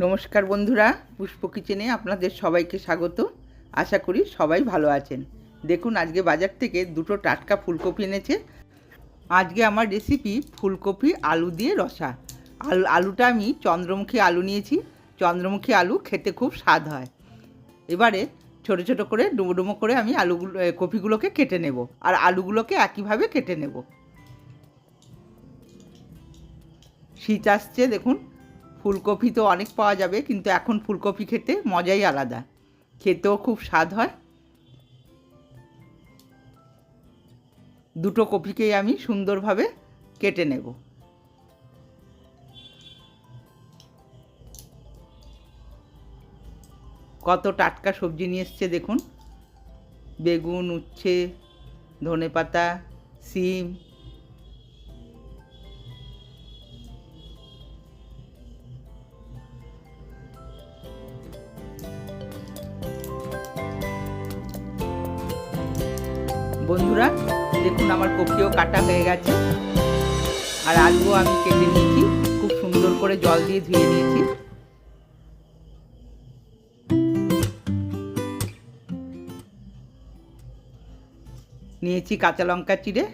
নমস্কার বন্ধুরা, পুষ্প কিচেনে আপনাদের সবাইকে স্বাগত। আশা করি সবাই ভালো আছেন। দেখুন, আজকে বাজার থেকে দুটো টাটকা ফুলকপি এনেছে। আজকে আমার রেসিপি ফুলকপি আলু দিয়ে রসা। আলু আলুটা আমি চন্দ্রমুখী আলু নিয়েছি। চন্দ্রমুখী আলু খেতে খুব স্বাদ হয়। এবারে ছোটো ছোটো করে, ডুমো ডুমো করে আমি আলুগুলো কপিগুলোকে কেটে নেব। আর আলুগুলোকে একইভাবে কেটে নেব। শীত আসছে, দেখুন। ফুলকপি তো অনেক পাওয়া যাবে, কিন্তু এখন ফুলকপি খেতে মজাই আলাদা। খেতেও খুব স্বাদ হয়। দুটো কপিকেই আমি সুন্দরভাবে কেটে নেব। কত টাটকা সবজি নিয়ে এসছে দেখুন। বেগুন, উচ্ছে, ধনেপাতা, সিম বন্ধুরা, দেখুন আমার কপিও কাটা হয়ে গেছে। আর আলুও আমি কেটে নিয়েছি, খুব সুন্দর করে জল দিয়ে ধুয়ে নিয়েছি। নিয়েছি কাঁচা লঙ্কা চিড়ে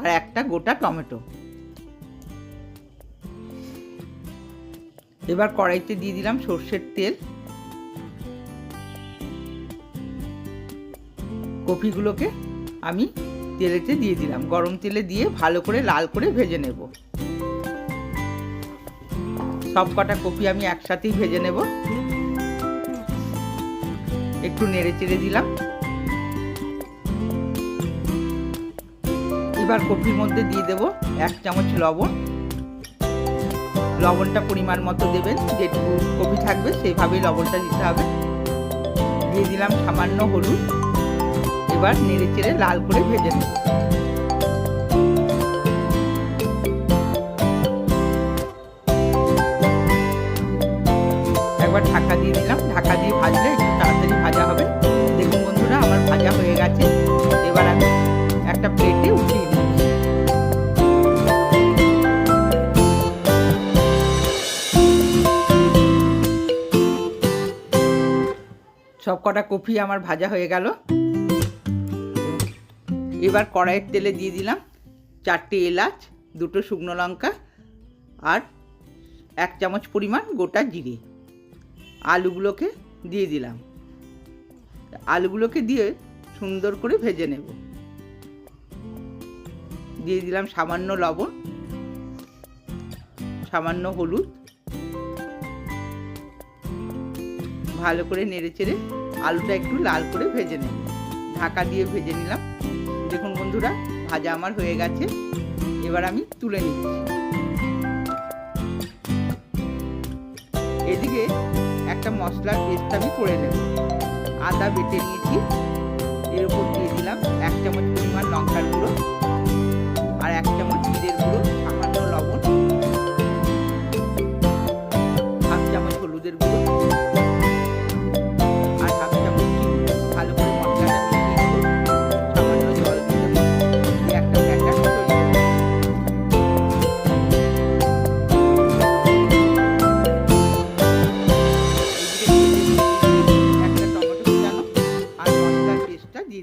আর একটা গোটা টমেটো। এবার কড়াইতে দিয়ে দিলাম সর্ষের তেল। কপিগুলোকে আমি তেলেতে দিয়ে দিলাম। গরম তেলে দিয়ে ভালো করে লাল করে ভেজে নেব। সব কটা কপি আমি একসাথেই ভেজে নেব। একটু নেড়ে চেড়ে দিলাম। এবার কপির মধ্যে দিয়ে দেব এক চামচ লবণ। লবণটা পরিমাণ মতো দেবেন, যেটুকু কপি থাকবে সেইভাবেই লবণটা দিতে হবে। দিয়ে দিলাম সামান্য হলুদ। এবার নেড়ে চেড়ে লাল করে ভেজে নেব। একবার ঢাকা দিয়ে দিলাম ঢাকা দিয়ে ভাজলে একটু তাড়াতাড়ি ভাজা হবে। দেখুন বন্ধুরা, আমার ভাজা হয়ে গেছে। এবার আমি একটা প্লেটে উঠিয়ে নিচ্ছি। সব কটা কফি আমার ভাজা হয়ে গেল। এবার কড়াইয়ের তেলে দিয়ে দিলাম চারটে এলাচ, দুটো শুকনো লঙ্কা আর এক চামচ পরিমাণ গোটা জিরে। আলুগুলোকে দিয়ে দিলাম। আলুগুলোকে দিয়ে সুন্দর করে ভেজে নেব। দিয়ে দিলাম সামান্য লবণ, সামান্য হলুদ। ভালো করে নেড়ে চেড়ে আলুটা একটু লাল করে ভেজে নেব। ঢাকা দিয়ে ভেজে নিলাম। দেখুন বন্ধুরা, ভাজা আমার হয়ে গেছে। এবার আমি তুলে নিচ্ছি। এদিকে একটা মশলার পেস্ট আমি করে নেব। আদা বেটে নিয়েছি, এর উপর দিয়ে দিলাম এক চামচ পরিমাণ লঙ্কার গুঁড়ো।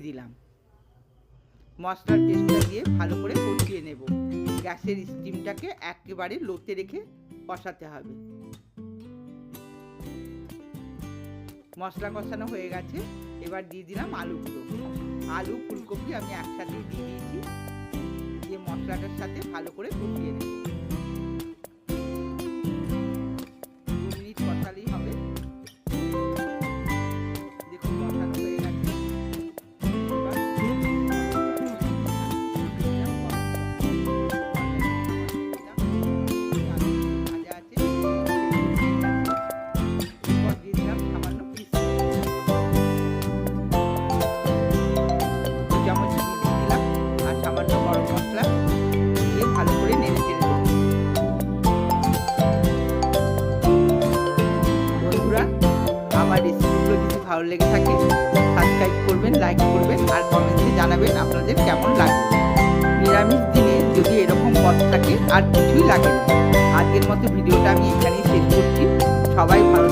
দিলাম। মশলার পেস্টটা দিয়ে ভালো করে কষিয়ে নেব। গ্যাসের স্টিমটাকে একেবারে লোতে রেখে কষাতে হবে। মশলা কষানো হয়ে গেছে। এবার দিয়ে দিলাম আলুগুলো। আলু ফুলকপি আমি একসাথে দিয়ে দিয়েছি। দিয়ে মশলাটার সাথে ভালো করে কষিয়ে নেব। ভালো লেগে থাকে সাবস্ক্রাইব করবেন লাইক করবেন আর কমেন্টে জানাবেন আপনাদের কেমন লাগে। নিরামিষ দিনে যদি এরকম পথ থাকে আর কিছুই লাগে না। আজকের মতো ভিডিওটা আমি এখানেই শেষ করছি। সবাই ভালো